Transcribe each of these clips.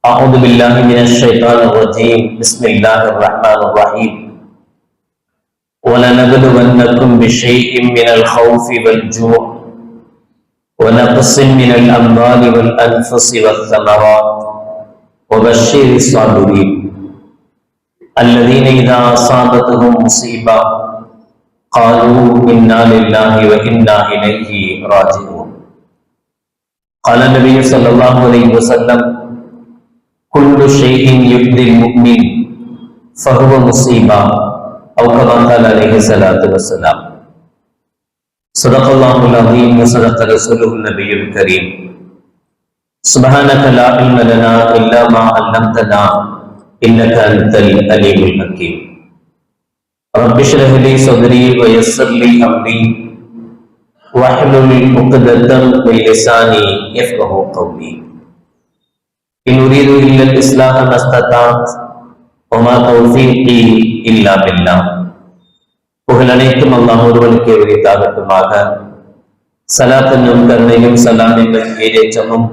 أعوذ بالله من الشيطان الرجيم. بسم الله الرحمن الرحيم. ولنبلونكم بشيء من الخوف والجوع ونقص من الأموال والأنفس والثمرات. وبشر الصابرين. الذين إذا أصابتهم مصيبة قالوا إنا لله وإنا إليه راجعون. قال النبي صلى الله عليه وسلم كل شيء يؤذي المؤمن فهو مصيبة أو كما قال عليه الصلاة والسلام. صدق الله العظيم وصدق رسوله النبي الكريم. سبحانك لا علم لنا إلا ما علمتنا إنك أنت العليم الحكيم. رب اشرح لي صدري ويسر لي أمري واحلل عقدة من لساني يفقه قولي. إن أريد إلا الإصلاح ما استطعت وما توفيقي إلا بالله புகழ் அனைத்தும் அல்லாஹ் ஒருவனுக்கே உரித்தாகட்டுமாக சலாத் என்னும் கருணையும் சலாம் என்னும் ஈரேற்றமும்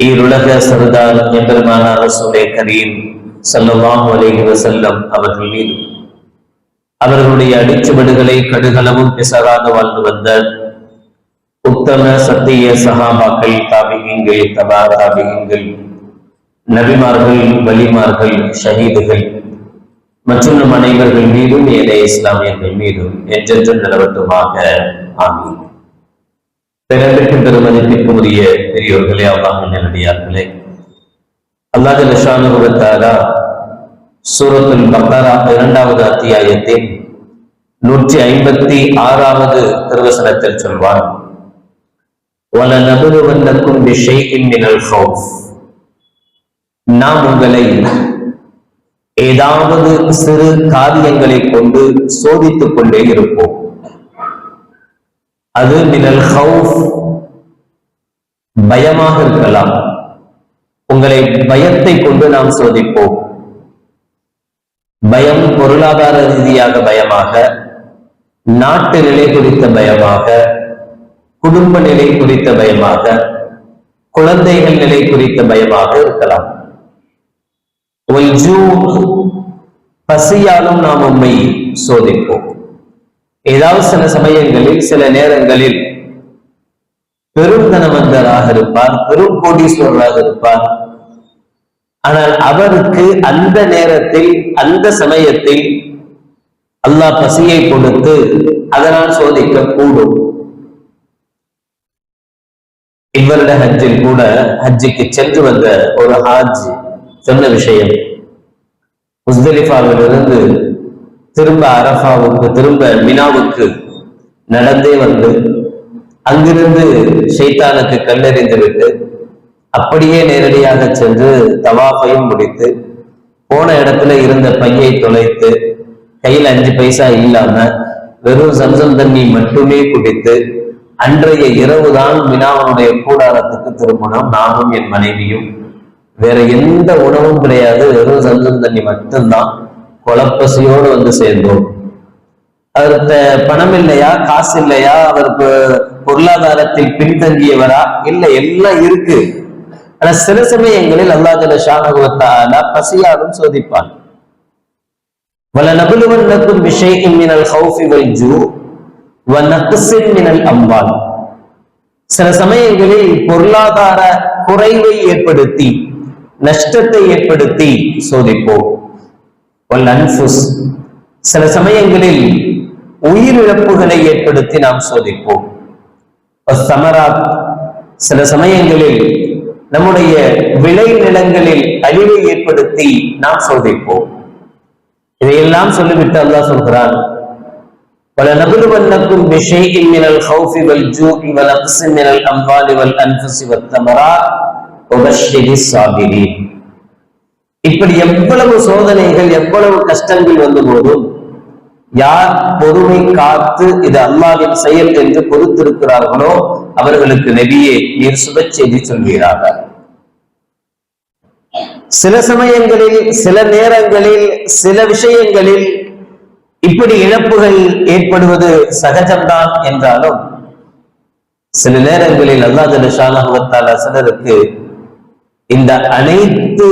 ஈருலக சர்தார் எம்பெருமானார் ரசூலே கரீம் ஸல்லல்லாஹு அலைஹி வஸல்லம் அவர்கள் மீது அவர்களுடைய அடிச்சுவடுகளை கடுகளவும் பிசகாத வாழ்ந்து வந்த உத்தம சத்திய சகாபாக்கள் தாபிகங்கள் தபா தாபிகங்கள் நபிமார்கள் வலிமார்கள் ஷஹீதுகள் மற்றும் நம் அனைவர்கள் மீதும் ஏனைய இஸ்லாமியர்கள் மீதும் என்றென்றும் நிலவட்டுமாக ஆகும் பிறப்பிற்கும் பெருமதிப்பிற்கும் உரிய பெரியோர்களே அல்லாஹ் நல்லடியார்களே அல்லாஹ் லஷானுவத்தாரா சூரத்துல் பக்தாரா இரண்டாவது அத்தியாயத்தின் நூற்றி ஐம்பத்தி ஆறாவது திருவசனத்தில் சொல்வார் وَلَنَبْلُوَنَّكُمْ بِشَيْءٍ مِنَ الْخَوْفِ நாம் உங்களை ஏதாவது சிறு காரியங்களை கொண்டு சோதித்துக் கொண்டே இருப்போம் அது மினல் ஹவுஃப் பயமாக இருக்கலாம் உங்களை பயத்தை கொண்டு நாம் சோதிப்போம் பயம் பொருளாதார ரீதியாக பயமாக நாட்டு நிலை குறித்த பயமாக குடும்ப நிலை குறித்த பயமாக குழந்தைகள் நிலை குறித்த பயமாக இருக்கலாம். பசியாலும் நாம் உண்மை சோதிப்போம். ஏதாவது சில சமயங்களில் சில நேரங்களில் பெரும் தனவந்தராக இருப்பார் பெரும் கோடீஸ்வரராக இருப்பார். ஆனால் அவருக்கு அந்த நேரத்தில் அந்த சமயத்தில் அல்லாஹ் பசியை கொடுத்து அதனால் சோதிக்க கூடும் இவருடைய ஹஜ்ஜில் கூட ஹஜ்ஜிக்கு சென்று வந்த ஒரு ஹாஜ் சொன்ன விஷயம். முஸ்தலிஃபாவிலிருந்து திரும்ப அரஃபாவுக்கு திரும்ப மினாவுக்கு நடந்தே வந்து அங்கிருந்து ஷைத்தானுக்கு கல்லெறிந்து விட்டு அப்படியே நேரடியாக சென்று தவாஃபையும் முடித்து போன இடத்துல இருந்த பையை தொலைத்து கையில் அஞ்சு பைசா இல்லாம வெறும் சம்சம் தண்ணி மட்டுமே குடித்து அன்றைய இரவுதான் மினாவனுடைய கூடாரத்துக்கு திருமணம் நானும் என் மனைவியும். வேற எந்த உணவும் கிடையாது. வெறும் சந்தன் தண்ணி மட்டும்தான். குழப்பசியோடு வந்து சேர்ந்தோம். அவர்கிட்ட பணம் இல்லையா? காசு இல்லையா? அவர் பொருளாதாரத்தில் பின்தங்கியவரா? இல்ல எல்லாம் இருக்கு. ஆனா சில சமயங்களில் அல்லாஹல ஷானகுவத்தாலா பசியாலும் சோதிப்பான். வல நபுலுவன் நக்கும் விஷயம் மீனல் ஹவுஃபி ஜூ அம்பால் சில சமயங்களில் பொருளாதார குறைவை ஏற்படுத்தி நஷ்டத்தை ஏற்படுத்தி சோதிப்போம். சில சமயங்களில் உயிரிழப்புகளை ஏற்படுத்தி நாம் சோதிப்போம். சில சமயங்களில் நம்முடைய விளை நிலங்களில் அழிவை ஏற்படுத்தி நாம் சோதிப்போம். இதையெல்லாம் சொல்லிவிட்டு அல்லாஹ் சொல்கிறான் ولنبلونكم بشيء من الخوف والجوع ونقص من الاموال والانفس والثمرات وبشر الصابرين இப்படி எவ்வளவு சோதனைகள் எவ்வளவு கஷ்டங்கள் வந்த போதும் யார் பொறுமை காத்து இது அல்லாவின் செயல் என்று பொறுத்திருக்கிறார்களோ அவர்களுக்கு நெபியே நீர் சுப செய்தி சொல்கிறார்கள் சில சமயங்களில் சில நேரங்களில் சில விஷயங்களில் இப்படி இழப்புகள் ஏற்படுவது சகஜம்தான் என்றாலும் சில நேரங்களில் அல்லாஹால சிலருக்கு இந்த அனைத்து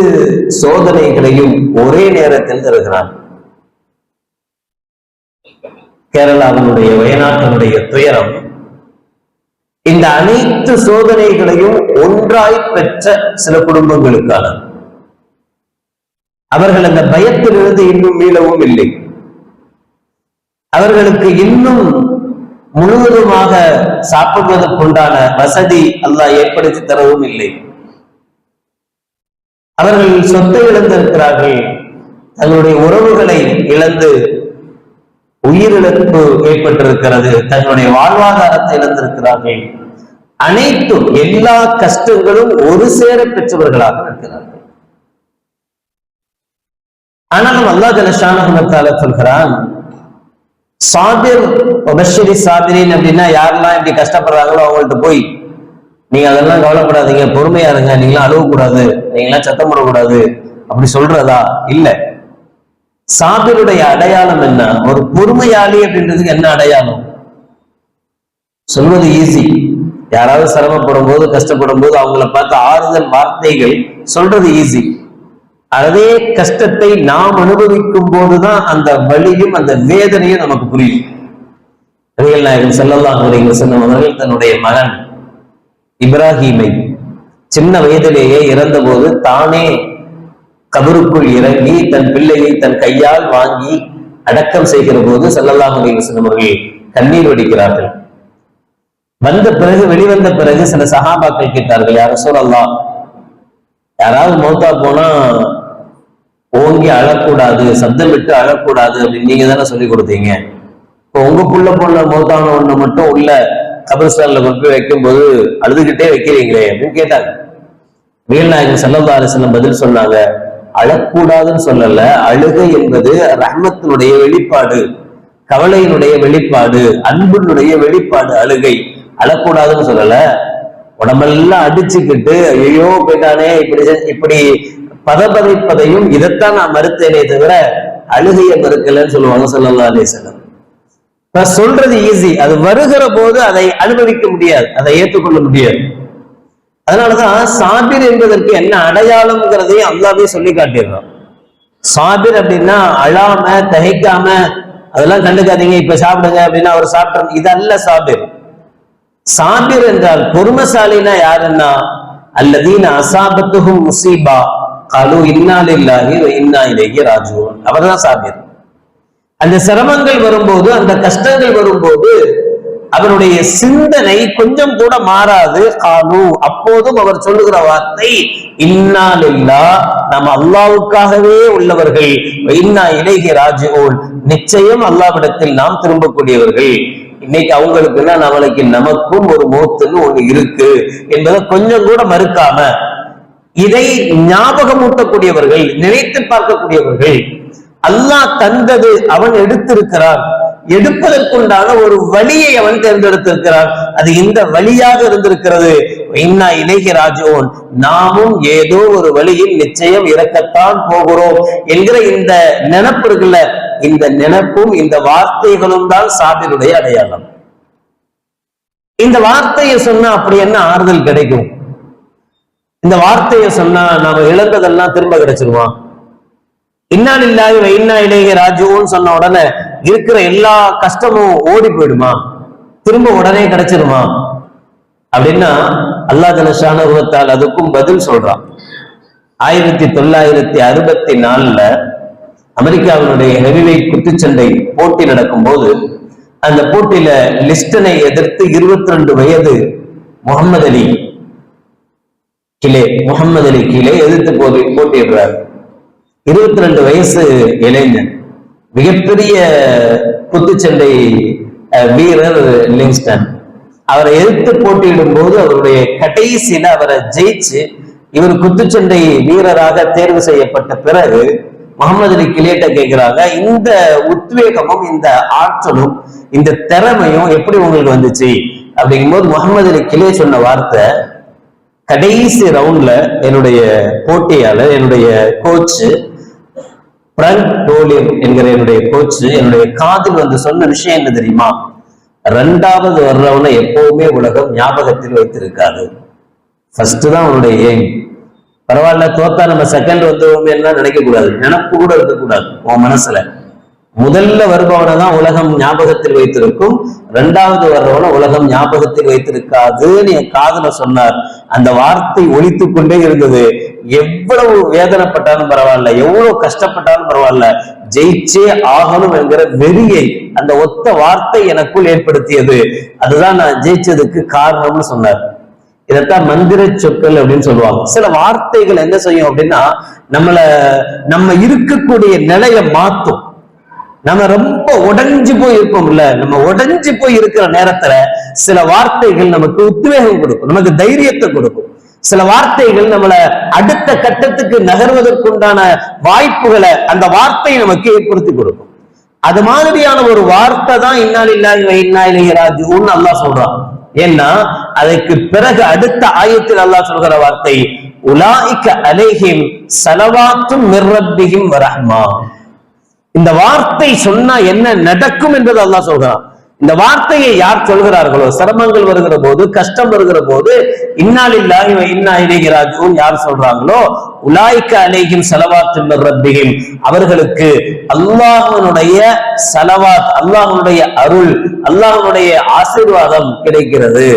சோதனைகளையும் ஒரே நேரத்தில் தருகிறான். கேரளாவினுடைய வயநாட்டினுடைய துயரம் இந்த அனைத்து சோதனைகளையும் ஒன்றாய் பெற்ற சில குடும்பங்களுக்கான அவர்கள் அந்த பயத்திலிருந்து இன்னும் மீளவும் இல்லை. அவர்களுக்கு இன்னும் முழுவதுமாக சாப்பிடுவதற்குண்டான வசதி அல்லாஹ் ஏற்படுத்தி தரவும் இல்லை. அவர்கள் சொத்தை இழந்திருக்கிறார்கள். தங்களுடைய உறவுகளை இழந்து உயிரிழப்பு ஏற்பட்டிருக்கிறது. தங்களுடைய வாழ்வாதாரத்தை இழந்திருக்கிறார்கள். அனைத்தும் எல்லா கஷ்டங்களும் ஒரு சேர பெற்றவர்களாக இருக்கிறார்கள். ஆனாலும் அல்லா ஜலஷான சொல்கிறான் சாபிர் ஒபஷரி சாபிரின் அப்படின்னா யாரெல்லாம் இப்படி கஷ்டப்படுறாங்களோ அவங்கள்ட்ட போய் நீங்க அதெல்லாம் கவலைப்படாதீங்க பொறுமையா இருங்க நீங்களாம் அழுவக்கூடாது நீங்களாம் சத்தம் போடக்கூடாது அப்படி சொல்றதா? இல்ல. சாபிருடைய அடையாளம் என்ன? ஒரு பொறுமையாளி அப்படின்றதுக்கு என்ன அடையாளம்? சொல்வது ஈஸி யாராவது சிரமப்படும் போது கஷ்டப்படும் போது அவங்கள பார்த்து ஆறுதல் வார்த்தைகள் சொல்றது ஈஸி அதே கஷ்டத்தை நாம் அனுபவிக்கும் போதுதான் அந்த வழியும் அந்த வேதனையும் நமக்கு புரியும். நபிகள் நாயகம் செல்லல்லாம் செல்லும் அவர்கள் தன்னுடைய மகன் இப்ராஹீமை சின்ன வயதிலேயே இறந்தபோது தானே கபருக்குள் இறங்கி தன் பிள்ளையை தன் கையால் வாங்கி அடக்கம் செய்கிற போது செல்லல்லாம் செல்லும் அவர்கள் கண்ணீர் வடிக்கிறார்கள். வந்த பிறகு வெளிவந்த பிறகு சில சகாபாக்கள் கேட்டார்கள் யாரும் சொல்லலாம் யாராவது மௌத்தா போனா ஓங்கி அழக்கூடாது சப்தம் விட்டு அழக்கூடாது அப்படின்னு நீங்க தானே சொல்லி கொடுத்தீங்க. இப்போ உங்க புள்ள பொண்ண மௌத்தான ஒண்ணு மட்டும் உள்ள கபிரஸ்தான்ல கொண்டு போய் வைக்கும் போது அழுதுகிட்டே வைக்கிறீங்களே அப்படின்னு கேட்டாங்க. வீரநாயகன் செல்லல்லா அலிஸ்லம் பதில் சொன்னாங்க அழக்கூடாதுன்னு சொல்லல அழுகை என்பது ரஹ்மத்தினுடைய வெளிப்பாடு கவலையினுடைய வெளிப்பாடு அன்பினுடைய வெளிப்பாடு அழுகை. அழக்கூடாதுன்னு சொல்லல. உடம்பெல்லாம் அடிச்சுக்கிட்டு ஐயோ போயிட்டானே இப்படி இப்படி பதபதைப்பதையும் இதைத்தான் நான் மறுத்தேனே தவிர அழுகைய மறுக்கலன்னு சொல்லுவாங்க சொல்லலாம் அலேசலம் சொல்றது ஈஸி அது வருகிற போது அதை அனுபவிக்க முடியாது. அதை ஏற்றுக்கொள்ள முடியாது. அதனாலதான் சாபிர் என்பதற்கு என்ன அடையாளம்ங்கிறதையும் அல்லாவே சொல்லி காட்டிடுறோம் சாபிர் அப்படின்னா அழாம தகைக்காம அதெல்லாம் கண்டுக்காதீங்க இப்ப சாப்பிடுங்க அப்படின்னா அவர் சாப்பிட்ற இதல்ல சாபிர். சாபிர் என்றால் பொறுமசாலினா யாருன்னா அல்லதீன அசாபத்துகும் முசீபா. அலு இன்னாலில்லாஹி இன்னா இலேயே ராஜுவன் அவர்தான் சாபிர் அந்த சிரமங்கள் வரும்போது அந்த கஷ்டங்கள் வரும்போது அவருடைய சிந்தனை கொஞ்சம் கூட மாறாது. காலு அப்போதும் அவர் சொல்லுகிற வார்த்தை இன்னாலில்லா நாம் அல்லாவுக்காகவே உள்ளவர்கள் இன்னா இலேஹி ராஜுவோல் நிச்சயம் அல்லாவிடத்தில் நாம் திரும்பக்கூடியவர்கள். இன்னைக்கு அவங்களுக்குன்னா நம்மளுக்கு நமக்கும் ஒரு மூத்துன்னு ஒண்ணு இருக்கு என்பதை கொஞ்சம் கூட மறுக்காம இதை ஞாபகமூட்டக்கூடியவர்கள் நினைத்து பார்க்கக்கூடியவர்கள் அல்லாஹ் தந்தது அவன் எடுத்திருக்கிறான். எடுப்பதற்குண்டான ஒரு வழியை அவன் தேர்ந்தெடுத்திருக்கிறான். அது இந்த வழியாக இருந்திருக்கிறது. இன்னா ராஜோன் நாமும் ஏதோ ஒரு வழியில் நிச்சயம் இறக்கத்தான் போகிறோம் என்கிற இந்த நினப்பு இருக்குல்ல இந்த நினப்பும் இந்த வார்த்தைகளும் தான் சாபினுடைய அடையாளம். இந்த வார்த்தையை சொன்னா அப்படி என்ன ஆறுதல் கிடைக்கும்? இந்த வார்த்தையை சொன்னா நாம இழந்ததெல்லாம் திரும்ப கிடைச்சிருமா? இன்னான் இல்லாத இன்னா இளைய ராஜுவும் சொன்ன உடனே இருக்கிற எல்லா கஷ்டமும் ஓடி போயிடுமா? திரும்ப உடனே கிடைச்சிருமா? அப்படின்னா அல்லா ஜனஷான உருவத்தால் அதுக்கும் பதில் சொல்றான். ஆயிரத்தி தொள்ளாயிரத்தி அறுபத்தி நாலுல அமெரிக்காவினுடைய ஹெவிவெயிட் குத்துச்சண்டை போட்டி நடக்கும் போது அந்த போட்டியில லிஸ்டனை எதிர்த்து இருபத்தி ரெண்டு வயது Muhammad Ali Clay Muhammad Ali கீழே எதிர்த்து போட்டி போட்டியிடுறார். இருபத்தி ரெண்டு வயசு இளைஞன். மிகப்பெரிய குத்துச்சண்டை வீரர் லிங்ஸ்டன். அவரை எதிர்த்து போட்டியிடும் போது அவருடைய கடைசியில அவரை ஜெயிச்சு இவர் குத்துச்சண்டை வீரராக தேர்வு செய்யப்பட்ட பிறகு முகமது அலி கிளேட்ட கேட்கிறாங்க இந்த உத்வேகமும் இந்த ஆற்றலும் இந்த திறமையும் எப்படி உங்களுக்கு வந்துச்சு? அப்படிங்கும்போது முகமது அலி கிளே சொன்ன வார்த்தை கடைசி ரவுண்ட்ல என்னுடைய போட்டியாளர் என்னுடைய கோச் பிரங்க் டோலியர் என்கிற என்னுடைய கோச் என்னுடைய காதில் வந்து சொன்ன விஷயம் என்ன தெரியுமா? ரெண்டாவது வர்றவனை எப்பவுமே உலகம் ஞாபகத்தில் வைத்திருக்காது. ஃபர்ஸ்ட் தான் அவனுடைய எய்ம் பரவாயில்ல தோத்தா நம்ம செகண்ட் வந்தவங்க என்ன நினைக்க கூடாது நினப்பு கூட இருக்கக்கூடாது. உன் மனசுல. முதல்ல வருபவனை தான் உலகம் ஞாபகத்தில் வைத்திருக்கும். ரெண்டாவது வர்றவனை உலகம் ஞாபகத்தில் வைத்திருக்காதுன்னு என் காதல சொன்னார். அந்த வார்த்தை ஒழித்து கொண்டே இருந்தது. எவ்வளவு வேதனைப்பட்டாலும் பரவாயில்ல. எவ்வளவு கஷ்டப்பட்டாலும் பரவாயில்ல. ஜெயிச்சே ஆகணும் என்கிற வெறியை அந்த ஒத்த வார்த்தை எனக்குள் ஏற்படுத்தியது. அதுதான் நான் ஜெயிச்சதுக்கு காரணம்னு சொன்னார். இதைத்தான் மந்திர சொற்கள் அப்படின்னு சொல்லுவாங்க. சில வார்த்தைகள் என்ன செய்யும் அப்படின்னா நம்மள நம்ம இருக்கக்கூடிய நிலையை மாத்தும். நம்ம ரொம்ப உடைஞ்சு போய் இருப்போம்ல. நம்ம உடைஞ்சு போய் இருக்கிற நேரத்துல சில வார்த்தைகள் நமக்கு உத்வேகம் கொடுக்கும். நமக்கு தைரியத்தை கொடுக்கும். சில வார்த்தைகள் நம்மளை அடுத்த கட்டத்துக்கு நகர்வதற்குண்டான வாய்ப்புகளை அந்த வார்த்தை நமக்கு ஏற்படுத்தி கொடுக்கும். அது மாதிரியான ஒரு வார்த்தை தான் இன்னால் இல்லாத இன்னா இலைஹி அல்லா சொல்றான். ஏன்னா அதுக்கு பிறகு அடுத்த ஆயத்தில் அல்லாஹ் சொல்கிற வார்த்தை உலாய்க்க அலைஹிம் சலவாத்தும் மிர்ரப்பிஹிம் வரஹ்மா இந்த வார்த்தை சொன்னா என்ன நடக்கும் என்பது அல்லாஹ் சொல்கிறான். இந்த வார்த்தையை யார் சொல்கிறார்களோ சிரமங்கள் வருகிற போது கஷ்டம் வருகிற போது இன்னாலில்லாஹி வ இன்னா இலைஹி யார் சொல்றாங்களோ உலாய்க்க அலைஹிம் சலவாத்து ரப்பிகிம் அவர்களுக்கு அல்லாஹனுடைய சலவாத் அல்லாஹனுடைய அருள் அல்லாஹனுடைய ஆசீர்வாதம் கிடைக்கிறது.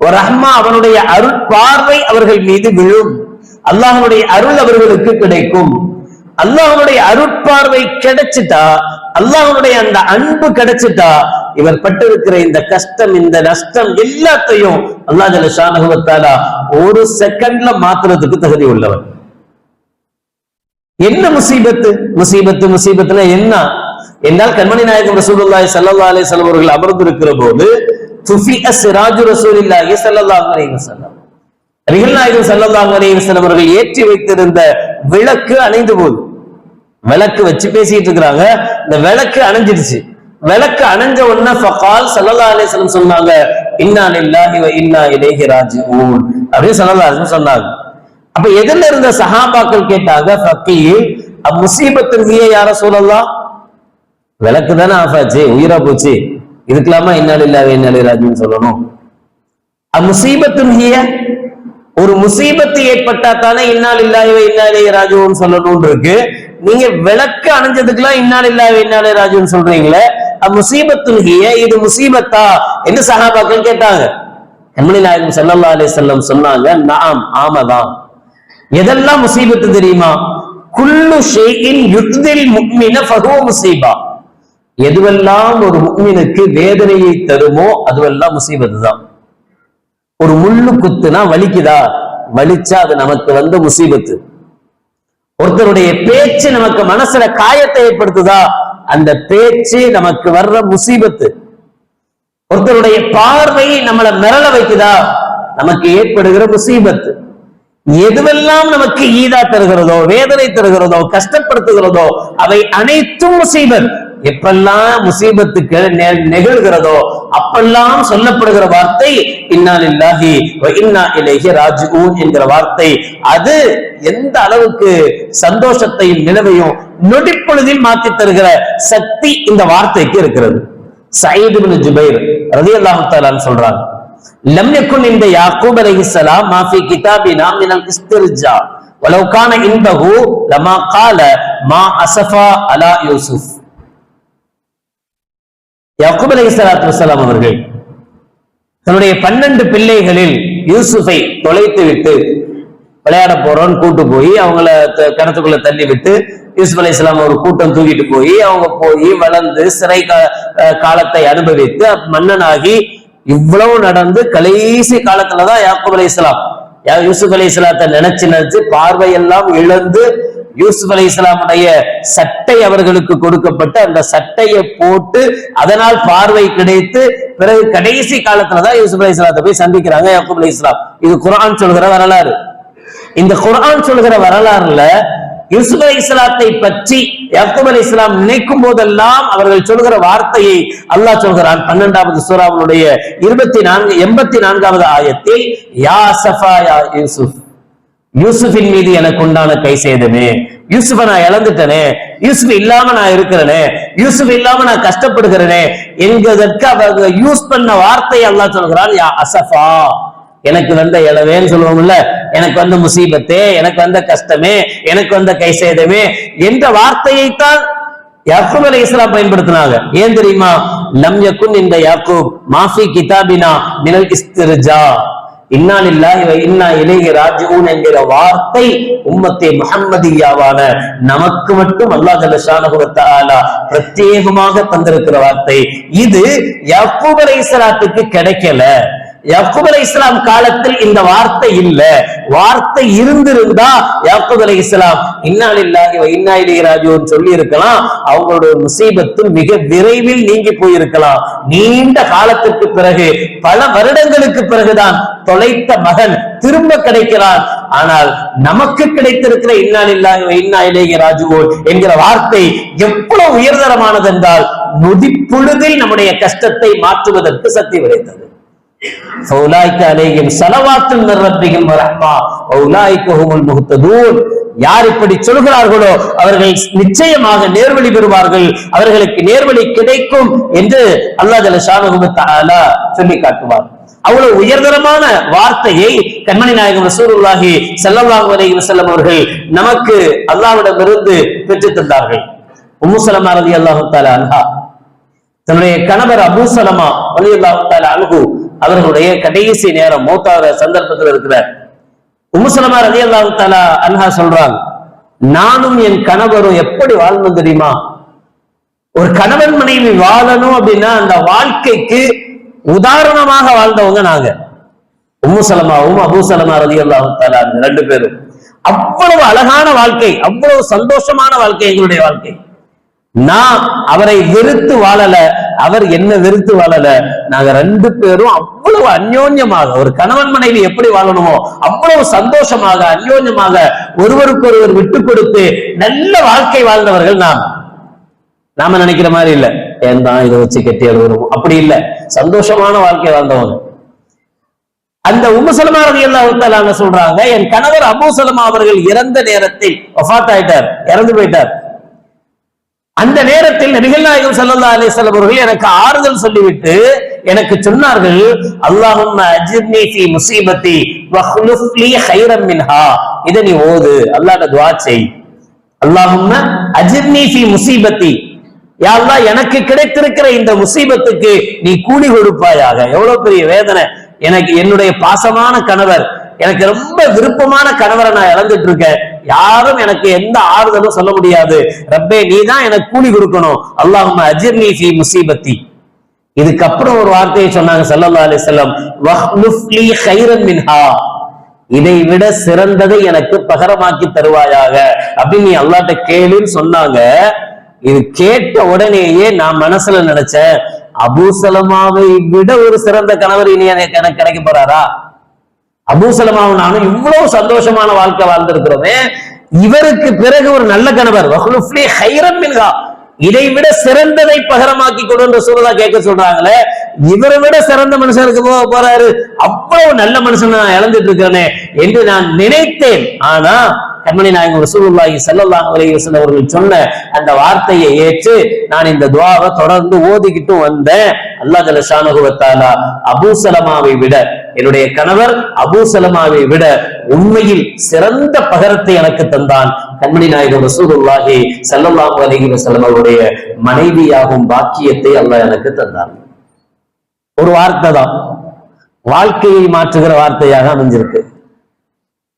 ஒரு ரஹ்மா அவனுடைய அருள் பார்வை அவர்கள் மீது விழும். அல்லாஹனுடைய அருள் அவர்களுக்கு கிடைக்கும். அல்லாஹனுடைய அருட்பார்வை கிடைச்சிட்டா அல்லாஹனுடைய அந்த அன்பு கிடைச்சிட்டா இவர் பட்டிருக்கிற இந்த கஷ்டம் இந்த நஷ்டம் எல்லாத்தையும் அல்லாஹ் ஜல்ல ஒரு செகண்ட்ல மாத்துறதுக்கு தகுதி உள்ளவர் என்ன முசீபத்து? முசீபத்து முசீபத்துனா என்ன? என்றால் கண்மணி நாயகம் ரசூலுல்லாய் சல்லா அலே செல்வர்கள் அமர்ந்திருக்கிற போது ராஜு சிராஜு ரசூலில்லாஹி சல்லா அலைஹி வஸல்லம் நபிகள் நாயகம் ஸல்லல்லாஹு அலைஹி வஸல்லம் அவர்கள் ஏற்றி வைத்திருந்த விளக்கு அணைந்து போகுது. விளக்கு வச்சு பேசிட்டு இருக்கிறாங்க. இந்த விளக்கு அணைஞ்சிருச்சு. விளக்கு அணைஞ்ச உடனே ஃபகால் ஸல்லல்லாஹு அலைஹி சொன்னாங்க இன்னா இல்லாஹி வ இன்னா இலைஹி ராஜிஊன். அப்படின்னு சல்லல்லா அலைஹி சொன்னாங்க. அப்ப எதிரில் இருந்த சஹாபாக்கள் கேட்டாங்க ஃபக்கீல் முசீபத்தின் ஹிய யார சொல்லலாம் விளக்கு தானே ஆஃப் ஆச்சு உயிரா போச்சு. இதுக்கெல்லாமா இன்னால இல்லாத இன்னாலே ராஜுன்னு சொல்லணும். முசீபத்தின் ஹிய ஒரு முசீபத்து ஏற்பட்டா தானே இன்னால் இல்லாத இன்னாலே ராஜுன்னு சொல்லணும்னு இருக்கு. நீங்க விளக்கு அணைஞ்சதுக்கெல்லாம் இன்னால் இல்லாத இன்னாலே ராஜுன்னு சொல்றீங்களே? முசீபத்துன் இது முசீபத்தா? என்று சகாபாக்கள் கேட்டாங்க? கண்மணி நாயகம் ஸல்லல்லாஹு அலி செல்லம் சொன்னாங்க நாம் ஆமதான். எதெல்லாம் முசீபத்து தெரியுமா? குல்லு ஷெய்கின் யுத்தில் முக்மின ஃபஹுவ முசீபா. எதுவெல்லாம் ஒரு முக்மினுக்கு வேதனையை தருமோ அதுவெல்லாம் முசீபத்து தான் ஒரு முள்ளு குத்துனா வலிக்குதா? வலிச்சா அது நமக்கு வந்த முசீபத்து. ஒருத்தருடைய பேச்சு நமக்கு மனசுல காயத்தை ஏற்படுத்துதா? அந்த பேச்சு நமக்கு வர்ற முசீபத்து. ஒருத்தருடைய பார்வை நம்மளை மிரள வைக்குதா? நமக்கு ஏற்படுகிற முசீபத்து. எதுவெல்லாம் நமக்கு ஈதா தருகிறதோ வேதனை தருகிறதோ கஷ்டப்படுத்துகிறதோ அவை அனைத்தும் முசீபத். எப்பெல்லாம் முசீபத்துக்கு நெ- நிகழ்கிறதோ அப்பெல்லாம் சொல்லப்படுகிற வார்த்தை இன்னாலில்லாஹி வ இன்னா இலைஹி ராஜிஊன் என்கிற வார்த்தை அது எந்த அளவுக்கு சந்தோஷத்தையும் நிலவையும் நொடிப்பொழுதில் மாற்றி தருகிற சக்தி இந்த வார்த்தைக்கு இருக்கிறது சயீத் இப்னு ஜுபைர் ரலியல்லாஹு தஆலான்னு சொல்றாங்க لم يكن عند يعقوب عليه السلام ما في كتابنا من الاسترجاع ولو كان عنده لما قال ما اسفا على يوسف யாக்கூப் அலி சலாத்து வசலாம் அவர்கள் தன்னுடைய பன்னெண்டு பிள்ளைகளில் யூசுஃபை தொலைத்து விட்டு விளையாட போறோம்னு கூட்டு போய் அவங்கள கிணத்துக்குள்ள தள்ளி விட்டு யூசுப் அலி இஸ்லாம் ஒரு கூட்டம் தூக்கிட்டு போய் அவங்க போய் வளர்ந்து சிறை காலத்தை அனுபவித்து மன்னனாகி இவ்வளவு நடந்து கடைசி காலத்துலதான் யாக்கூப் அலி இஸ்லாம் யூசுப் அலி இஸ்லாத்தை நினைச்சு நினைச்சு பார்வையெல்லாம் இழந்து யூசுப் அலி இஸ்லாமுடைய சட்டை அவர்களுக்கு கொடுக்கப்பட்டு அந்த சட்டையை போட்டு அதனால் பார்வை கிடைத்து பிறகு கடைசி காலத்துலதான் யூசுப் அலி இஸ்லாத்தை போய் சந்திக்கிறாங்க யாக்கூப் அலி இஸ்லாம். இது குரான் சொல்கிற வரலாறு. இந்த குரான் சொல்கிற வரலாறுல யூசுப் அலி இஸ்லாத்தை பற்றி யாக்கூப் அலி இஸ்லாம் நினைக்கும் போதெல்லாம் அவர்கள் சொல்கிற வார்த்தையை அல்லாஹ் சொல்கிறான். பன்னெண்டாவது சூறாவுடைய இருபத்தி நான்கு எண்பத்தி நான்காவது ஆயத்தில் யா சஃபா யா யூசுப். யூசுஃபின் மீது எனக்கு உண்டான கை சேதமே. யூசுஃப நான் இழந்துட்டனே. யூசுப் இல்லாம நான் இருக்கிறனே. யூசுப் இல்லாம நான் கஷ்டப்படுகிறேனே. என்கிறதற்கு அவங்க யூஸ் பண்ண வார்த்தை எல்லாம் சொல்கிறான் யா அசஃபா எனக்கு வந்த இளவேன்னு சொல்லுவோம்ல. எனக்கு வந்த முசீபத்தே எனக்கு வந்த கஷ்டமே எனக்கு வந்த கை சேதமே என்ற வார்த்தையைத்தான் யாக்கூப் அலி இஸ்லாம் பயன்படுத்தினாங்க. ஏன் தெரியுமா? லம் யக்குன் இந்த யாக்கூப் மாஃபி கிதாபினா மினல் இஸ்திர்ஜா. என்கிற வார்த்தை உம்மத்தே முகம்மதியாவான நமக்கு மட்டும் அல்லாஹ் ஜல்ல பிரத்யேகமாக தந்திருக்கிற வார்த்தை. இது யாக்கூப் அலைஹிஸ்ஸலாத்துக்கு கிடைக்கல. யாக்கூப் அலை இஸ்லாம் காலத்தில் இந்த வார்த்தை இல்ல. வார்த்தை இருந்திருந்தா யாக்கூப் அலை இஸ்லாம் இன்னாலில்லாஹி சொல்லி இருக்கலாம் அவங்களுடைய முசீபத்து மிக விரைவில் நீங்கி போயிருக்கலாம். நீண்ட காலத்திற்கு பிறகு பல வருடங்களுக்கு பிறகுதான் தொலைத்த மகன் திரும்ப கிடைக்கிறான். ஆனால் நமக்கு கிடைத்திருக்கிற இன்னாலில்லாஹி வ இன்னா இலைஹி என்கிற வார்த்தை எவ்வளவு உயர்தரமானது என்றால் நொதிப்பொழுதில் நம்முடைய கஷ்டத்தை மாற்றுவதற்கு சக்தி விளைத்தது யார் இப்படி சொல்கிறார்களோ அவர்கள் நிச்சயமாக நேர்வழி பெறுவார்கள். அவர்களுக்கு நேர்வழி கிடைக்கும் என்று அல்லாஹ் சொல்லி காட்டுவார். அவ்வளவு உயர்தரமான வார்த்தையை கண்மணி நாயகம் ரசூலுல்லாஹி செல்லவாக அலைஹி வஸல்லம் அவர்கள் நமக்கு அல்லாவிடமிருந்து பெற்று தந்தார்கள் உம்மு சலமா அன்ஹா. தன்னுடைய கணவர் அபூ சலமா ரலியல்லாஹு தஆலா அன்ஹு அவர்களுடைய கடைசி நேரம் மூத்தாத சந்தர்ப்பத்தில் இருக்கிறார் உமுசலமா சலமா ரலியல்லாஹு தாலா அன்ஹா சொல்றாங்க நானும் என் கணவரும் எப்படி வாழ்ந்தோம் தெரியுமா? ஒரு கணவன் மனைவி வாழணும் அப்படின்னா அந்த வாழ்க்கைக்கு உதாரணமாக வாழ்ந்தவங்க நாங்க. உம்முசலமாவும் அபூசலமா ரதி அல்லாஹு தாலா ரெண்டு பேரும். அவ்வளவு அழகான வாழ்க்கை அவ்வளவு சந்தோஷமான வாழ்க்கை எங்களுடைய வாழ்க்கை. நான் அவரை வெறுத்து வாழல அவர் என்ன வெறுத்து வாழல. நாங்க ரெண்டு பேரும் அவ்வளவு அந்யோன்யமாக ஒரு கணவன் மனைவி எப்படி வாழணுமோ அவ்வளவு சந்தோஷமாக அந்யோன்யமாக ஒருவருக்கு ஒருவர் விட்டு கொடுத்து நல்ல வாழ்க்கை வாழ்ந்தவர்கள் நாம். நாம நினைக்கிற மாதிரி இல்ல. ஏன் தான் இதை வச்சு கெட்டி எழுதுறோம் அப்படி இல்ல. சந்தோஷமான வாழ்க்கை வாழ்ந்தவங்க. அந்த உம்முசலமா எல்லாம் சொல்றாங்க என் கணவர் அபூசலமா அவர்கள் இறந்த நேரத்தில் ஒஃபாத் ஆயிட்டார் இறந்து போயிட்டார். அந்த நேரத்தில் நபிகள் நாயகம் சல்லா அலி அவர்கள் எனக்கு ஆறுதல் சொல்லிவிட்டு எனக்கு சொன்னார்கள் அல்லாஹும்ம அஜிர்னி ஃபீ மின்ஹா. இதை நீ ஓது அல்லாட துவா செய். அல்லாஹும் அஜிர்னி முசீபத்தி. முஸீபத்தி யா எனக்கு கிடைத்திருக்கிற இந்த முசீபத்துக்கு நீ கூலி கொடுப்பாயாக. எவ்வளவு பெரிய வேதனை. எனக்கு என்னுடைய பாசமான கணவர் எனக்கு ரொம்ப விருப்பமான கணவரை நான் இழந்துட்டு இருக்கேன் யாரும் எனக்கு எந்த ஆறுதலும் சொல்ல முடியாது. ரப்பே நீ தான் எனக்கு கூலி கொடுக்கணும். அல்லாஹும்ம அஜிர்னி ஃபீ முசீபத்தி. இதுக்கப்புறம் ஒரு வார்த்தையை சொன்னாங்க சல்லா அலைஹி வஸல்லம் மின்ஹா. இதை விட சிறந்ததை எனக்கு பகரமாக்கி தருவாயாக. அப்படின்னு நீ அல்லாட்ட கேளுன்னு சொன்னாங்க. இது கேட்ட உடனேயே நான் மனசுல நினைச்சேன் அபூசலமாவை விட ஒரு சிறந்த கணவர் இனி எனக்கு எனக்கு கிடைக்க போறாரா? அபூசலமாவும் நானும் இவ்வளவு சந்தோஷமான வாழ்க்கை வாழ்ந்திருக்கிறோமே இவருக்கு பிறகு ஒரு நல்ல கணவர் வஹ்லுஃப் இதை விட சிறந்ததை பகரமாக்கி கொடுன்ற சூழலா கேட்க சொல்றாங்களே இவரை விட சிறந்த மனுஷனுக்கு போக போறாரு. அவ்வளவு நல்ல மனுஷன் நான் இழந்துட்டு இருக்கிறேனே என்று நான் நினைத்தேன். ஆனா கண்மணி நாயகம் ரசூலுல்லாஹி சல்லல்லாஹு அலைஹி வஸல்லம் அவர்கள் சொன்ன அந்த வார்த்தையை ஏற்று நான் இந்த துவாவை தொடர்ந்து ஓதிக்கிட்டும் வந்தேன். அல்லாஹ் ஜல்ல ஷானஹு வ தஆலா அபூ சலமாவை விட. என்னுடைய கணவர் அபுசலமாவை விட உண்மையில் சிறந்த பகரத்தை எனக்கு தந்தான் கண்மணி நாயகம் ரசூலுல்லாஹி ஸல்லல்லாஹு அலைஹி வஸல்லம் அவருடைய மனைவியாகும் பாக்கியத்தை அல்லாஹ் எனக்கு தந்தான். ஒரு வார்த்தை தான். வாழ்க்கையை மாற்றுகிற வார்த்தையாக அமைஞ்சிருக்கு.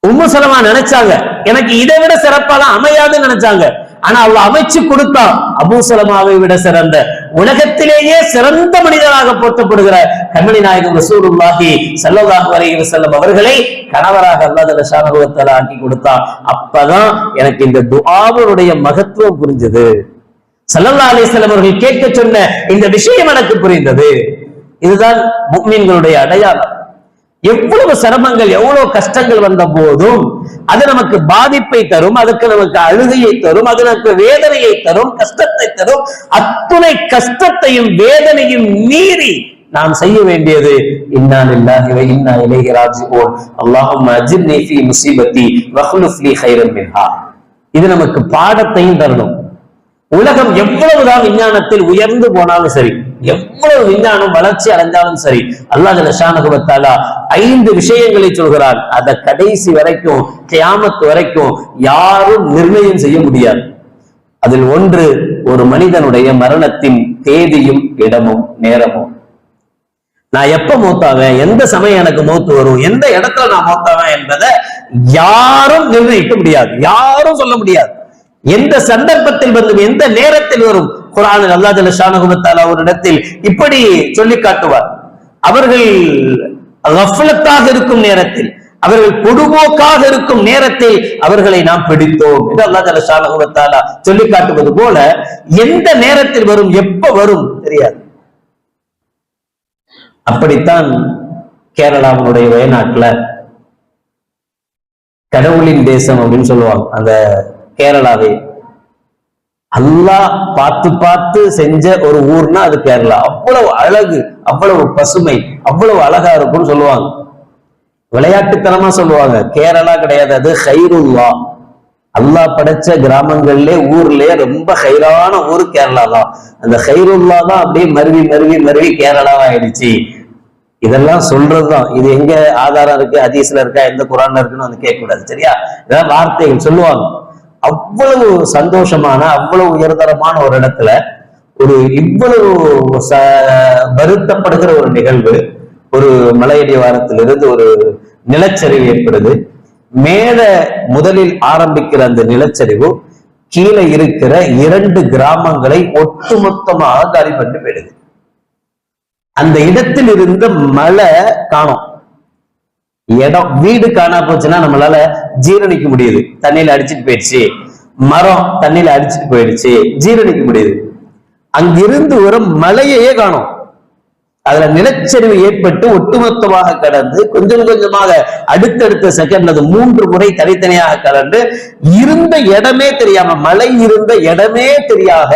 உம்மு சலமா நினைச்சாங்க எனக்கு இதை விட சிறப்பாலாம் அமையாதுன்னு நினைச்சாங்க. ஆனா அவ அமைச்சு கொடுத்தா அபுசலமாவை விட சிறந்த உலகத்திலேயே சிறந்த மனிதராக போற்றப்படுகிறார் கண்மணி நாயகம் ரசூலுல்லாஹி ஸல்லல்லாஹு அலைஹி வஸல்லம் அவர்களை கணவராக அல்லாஹ் ஷானகுவத்தால ஆக்கி கொடுத்தா அப்பதான் எனக்கு இந்த துவாவருடைய மகத்துவம் புரிஞ்சது. சல்லல்லா அலிஸ்லம் அவர்கள் கேட்க சொன்ன இந்த விஷயம் எனக்கு புரிந்தது. இதுதான் முக்மீன்களுடைய அடையாளம். எவ்வளவு சிரமங்கள் எவ்வளவு கஷ்டங்கள் வந்த போதும் அது நமக்கு பாதிப்பை தரும் அதுக்கு நமக்கு அழுகையை தரும் அது நமக்கு வேதனையை தரும் கஷ்டத்தை தரும். அத்துணை கஷ்டத்தையும் வேதனையும் மீறி நாம் செய்ய வேண்டியது இன்னா லில்லாஹி வ இன்னா இலைஹி ராஜிஊன் அல்லாஹும்ம அஜிர்னி ஃபீ முஸீபத்தி வஹ்லுஃப் லீ கைரன் மின்ஹா இது நமக்கு பாடத்தையும் தரணும். உலகம் எவ்வளவுதான் விஞ்ஞானத்தில் உயர்ந்து போனாலும் சரி எவ்வளவு விஞ்ஞானம் வளர்ச்சி அடைஞ்சாலும் சரி அல்லாஹ் லஷானகுபத்தாலா ஐந்து விஷயங்களை சொல்கிறார் அத கடைசி வரைக்கும் கியாமத்து வரைக்கும் யாரும் நிர்ணயம் செய்ய முடியாது. அதில் ஒன்று ஒரு மனிதனுடைய மரணத்தின் தேதியும் இடமும் நேரமும். நான் எப்ப மூத்தாவேன்? எந்த சமயம் எனக்கு மூத்து வரும்? எந்த இடத்துல நான் மூத்தாவேன் என்பதை யாரும் நிர்ணயிக்க முடியாது. யாரும் சொல்ல முடியாது. எந்த சந்தர்ப்பத்தில் வரும் எந்த நேரத்தில் வரும்? குரானில் அல்லா ஜல்ல ஷானகுமத்தாலா ஒரு இடத்தில் இப்படி சொல்லி காட்டுவார். அவர்கள் இருக்கும் நேரத்தில் அவர்கள் பொடுபோக்காக இருக்கும் நேரத்தில் அவர்களை நாம் பிடித்தோம் என்று அல்லா ஜல்ல சொல்லி காட்டுவது போல எந்த நேரத்தில் வரும் எப்ப வரும் தெரியாது. அப்படித்தான் கேரளாவினுடைய வயநாட்டுல கடவுளின் தேசம் அப்படின்னு சொல்லுவாங்க. அந்த கேரளாவை அல்லாஹ் பார்த்து பார்த்து செஞ்ச ஒரு ஊர்னா அது கேரளா. அவ்வளவு அழகு அவ்வளவு பசுமை அவ்வளவு அழகா இருக்கும்னு சொல்லுவாங்க. விளையாட்டுத்தனமா சொல்லுவாங்க. கேரளா கிடையாது அது ஹைருல்லா. அல்லாஹ் படைச்ச கிராமங்கள்ல ஊர்லயே ரொம்ப ஹைரான ஊர் கேரளா தான். அந்த ஹைருல்லா தான் அப்படியே மருவி மருவி மருவி கேரளாவா ஆயிடுச்சு இதெல்லாம் சொல்றதுதான். இது எங்க ஆதாரம் இருக்கு ஹதீஸ்ல இருக்கா எந்த குரான்ல இருக்குன்னு வந்து கேட்க கூடாது சரியா? இதெல்லாம் வார்த்தைகள் சொல்லுவாங்க. அவ்வளவு சந்தோஷமான அவ்வளவு உயர்தரமான ஒரு இடத்துல ஒரு இவ்வளவு ச வருத்தப்படுகிற ஒரு நிகழ்வு ஒரு மலையடி வாரத்திலிருந்து ஒரு நிலச்சரிவு ஏற்படுது. மேல முதலில் ஆரம்பிக்கிற அந்த நிலச்சரிவு கீழே இருக்கிற இரண்டு கிராமங்களை ஒட்டுமொத்தமாக காலி பண்ணி போயிடுது. அந்த இடத்தில் இருந்த மலை காணும். இடம் வீடு காணா போச்சுன்னா நம்மளால ஜீரணிக்க முடியுது. தண்ணியில அடிச்சிட்டு போயிடுச்சு. மரம் தண்ணியில அடிச்சிட்டு போயிடுச்சு. ஜீரணிக்க முடியுது. அங்கிருந்து ஒரு மலையையே காணும். அதுல நிலச்சரிவு ஏற்பட்டு ஒட்டுமொத்தமாக கடந்து கொஞ்சம் கொஞ்சமாக அடுத்தடுத்த செகண்ட் அது மூன்று முறை தனித்தனியாக கடந்து இருந்த இடமே தெரியாம மலை இருந்த இடமே தெரியாத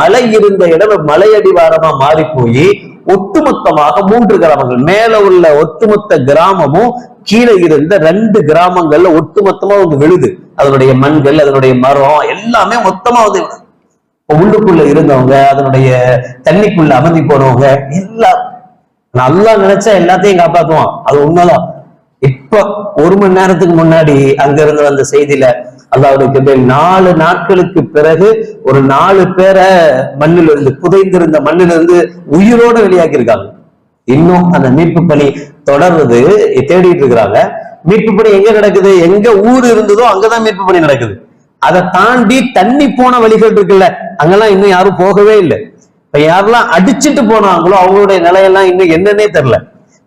மலை இருந்த இடம் மலையடிவாரமா மாறி போய் ஒட்டுமொத்தமாக மூன்று கிராமங்கள். மேல உள்ள ஒட்டுமொத்த கிராமமும் கீழே இருந்த ரெண்டு கிராமங்கள்ல ஒட்டுமொத்தமா வந்து விழுது. அதனுடைய மண்கள் அதனுடைய மரம் எல்லாமே மொத்தமா வந்து உள்ளுக்குள்ள இருந்தவங்க அதனுடைய தண்ணிக்குள்ள அமர்ந்து போனவங்க எல்லாம் நல்லா நினைச்சா எல்லாத்தையும் காப்பாத்துவான். அது உண்மைதான். இப்ப ஒரு மணி நேரத்துக்கு முன்னாடி அங்க இருந்து வந்த செய்தியில அல்லாவுடைய நாலு நாட்களுக்கு பிறகு ஒரு நாலு பேரை மண்ணில் இருந்து புதைந்திருந்த மண்ணில் இருந்து உயிரோட வெளியாக்கி இருக்காங்க இன்னும் அந்த மீட்பு பணி தொடர்றது தேடிட்டு இருக்கிறாங்க. மீட்பு பணி எங்க நடக்குது? எங்க ஊர் இருந்ததோ அங்கதான் மீட்பு பணி நடக்குது. அதை தாண்டி தண்ணி போன வழிகள் இருக்குல்ல அங்கெல்லாம் இன்னும் யாரும் போகவே இல்லை. இப்ப யாரெல்லாம் அடிச்சுட்டு போனாங்களோ அவங்களுடைய நிலையெல்லாம் இன்னும் என்னன்னே தெரியல.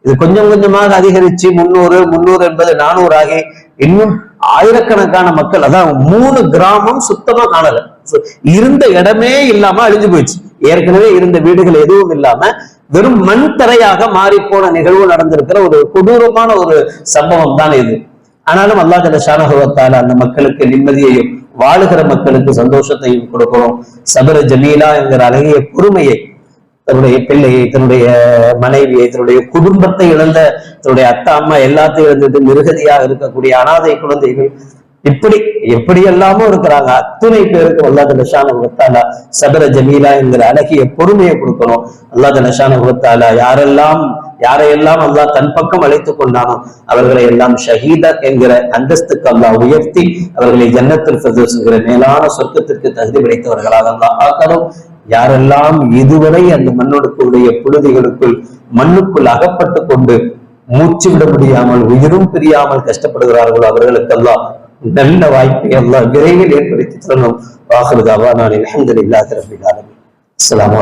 இது கொஞ்சம் கொஞ்சமாக அதிகரிச்சு முன்னூறு முன்னூறு என்பது நானூறு ஆகி இன்னும் ஆயிரக்கணக்கான மக்கள் அதான் மூணு கிராமம் சுத்தமா காணல. இருந்த இடமே இல்லாம அழிஞ்சு போயிடுச்சு. ஏற்கனவே இருந்த வீடுகள் எதுவும் இல்லாம வெறும் மண் தரையாக மாறி போன நிகழ்வு நடந்திருக்கிற ஒரு கொடூரமான ஒரு சம்பவம் தான் இது. ஆனாலும் அல்லா ஜல ஷானகுவத்தால அந்த மக்களுக்கு நிம்மதியையும் வாழுகிற மக்களுக்கு சந்தோஷத்தையும் கொடுக்கணும். சபர ஜமீலா என்கிற அழகிய பொறுமையை தன்னுடைய பிள்ளையை தன்னுடைய மனைவியை தன்னுடைய குடும்பத்தை இழந்த தன்னுடைய அத்தா அம்மா எல்லாத்தையும் இழந்துட்டு நிருகதியாக இருக்கக்கூடிய அனாதை குழந்தைகள் இப்படி எப்படி எல்லாமோ இருக்கிறாங்க. அத்துணை பேருக்கு அல்லாத நஷான குத்தாலா சபர ஜமீலா என்கிற அழகிய பொறுமையை கொடுக்கணும். அல்லாத நஷான குத்தாலா யாரெல்லாம் யாரையெல்லாம் அல்லாஹ் தன் பக்கம் அழைத்துக் கொண்டானோ அவர்களை எல்லாம் ஷஹீத என்கிற அந்தஸ்துக்கு அல்லாஹ் உயர்த்தி அவர்களை ஜன்னத்தில் பிரதோசுகிற மேலான சொர்க்கத்திற்கு தகுதி படைத்தவர்களாக அல்லாஹ் ஆக்கணும். யாரெல்லாம் இதுவரை அந்த மண்ணொடுக்குடைய புழுதிகளுக்குள் மண்ணுக்குள் அகப்பட்டு கொண்டு மூச்சு விட முடியாமல் உயிரும் பிரியாமல் கஷ்டப்படுகிறார்களோ அவர்களுக்கெல்லாம் நல்ல வாய்ப்பை எல்லாம் விரைவில் ஏற்படுத்தி தரணும். வாக்குதாவா நான் அலமதுல்லாஹி ரபில் அஸ்லாம்